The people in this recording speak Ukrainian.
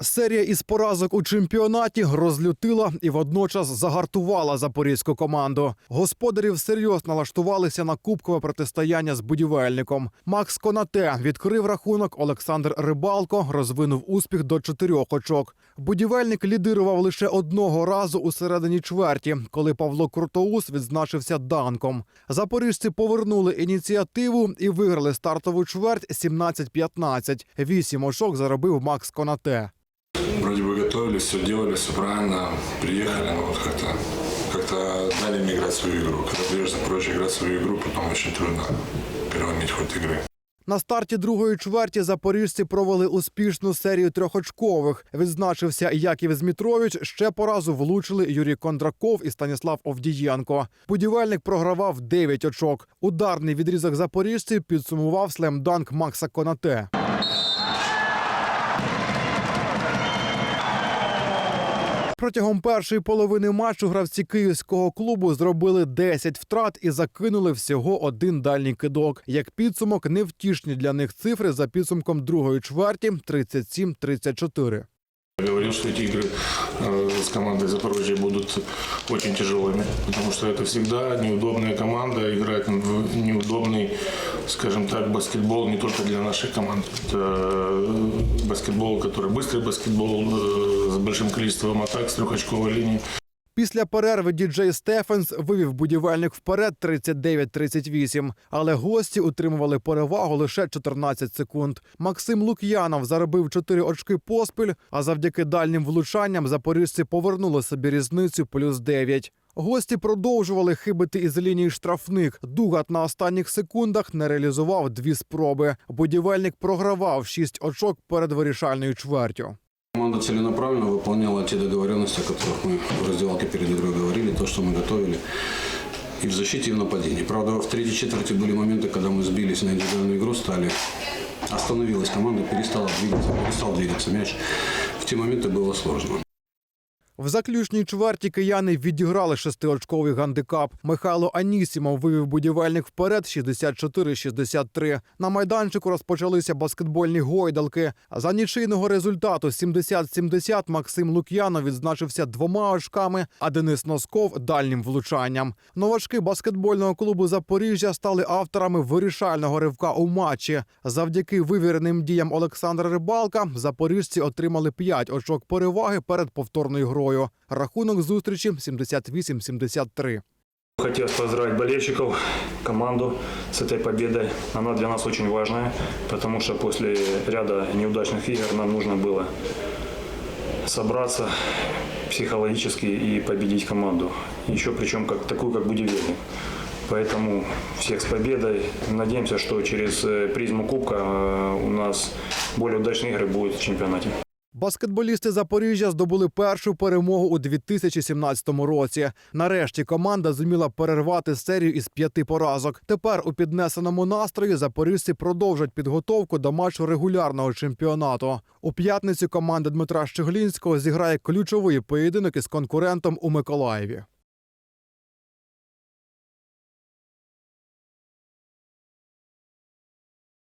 Серія із поразок у чемпіонаті розлютила і водночас загартувала запорізьку команду. Господарі всерйоз налаштувалися на кубкове протистояння з будівельником. Макс Конате відкрив рахунок. Олександр Рибалко розвинув успіх до чотирьох очок. Будівельник лідирував лише одного разу у середині чверті, коли Павло Крутоус відзначився данком. Запоріжці повернули ініціативу і виграли стартову чверть 17-15. Вісім очок заробив Макс Конате. Готовились, все делали, все правильно, приехали, но вот как-то как-то дали мне играть свою игру. Когда за Запорожье играть свою игру, потом очень трудно переломить ход игры. На старті другої чверті запоріжці провели успішну серію трьохочкових. Відзначився Яків Змітрович. Ще по разу влучили Юрій Кондраков і Станіслав Овдієнко. Будівельник програвав 9 очок. Ударний відрізок запоріжців підсумував слемданк Макса Конате. Протягом першої половини матчу гравці київського клубу зробили 10 втрат і закинули всього один дальній кидок. Як підсумок, невтішні для них цифри за підсумком другої чверті 37-34. Я говорил, что эти игры э, с командой Запорожья будут очень тяжелыми, потому что это всегда неудобная команда, играть в неудобный, скажем так, баскетбол не только для нашей команды. Это э, баскетбол, который быстрый баскетбол э, с большим количеством атак с трехочковой линии. Після перерви діджей Стефенс вивів будівельник вперед 39-38, але гості утримували перевагу лише 14 секунд. Максим Лук'янов заробив 4 очки поспіль, а завдяки дальнім влучанням запоріжці повернули собі різницю плюс 9. Гості продовжували хибити із лінії штрафних. Дугат на останніх секундах не реалізував дві спроби. Будівельник програвав 6 очок перед вирішальною чвертю. Команда целенаправленно выполняла те договоренности, о которых мы в раздевалке перед игрой говорили, то, что мы готовили и в защите, и в нападении. Правда, в третьей четверти были моменты, когда мы сбились на индивидуальную игру, стали... Остановилась команда, перестала двигаться, перестал двигаться мяч. В те моменты было сложно. В заключній чверті кияни відіграли шестиочковий гандикап. Михайло Анісімов вивів будівельник вперед 64-63. На майданчику розпочалися баскетбольні гойдалки. За нічийного результату 70-70 Максим Лук'янов відзначився двома очками, а Денис Носков дальнім влучанням. Новачки баскетбольного клубу Запоріжжя стали авторами вирішального ривка у матчі. Завдяки вивіреним діям Олександра Рибалка запоріжці отримали 5 очок переваги перед повторною грою. Рахунок зустрічі 78-73. Хотелось поздравить болельщиков, команду с этой победой. Она для нас очень важная, потому что после ряда неудачных игр нам нужно было собраться психологически и победить команду. Еще причем как, такую, как будивельник. Поэтому всех с победой. Надеемся, что через э, призму Кубка э, у нас более удачные игры будут в чемпионате. Баскетболісти Запоріжжя здобули першу перемогу у 2017 році. Нарешті команда зуміла перервати серію із п'яти поразок. Тепер у піднесеному настрої запоріжці продовжать підготовку до матчу регулярного чемпіонату. У п'ятницю команда Дмитра Щеглінського зіграє ключовий поєдинок із конкурентом у Миколаєві.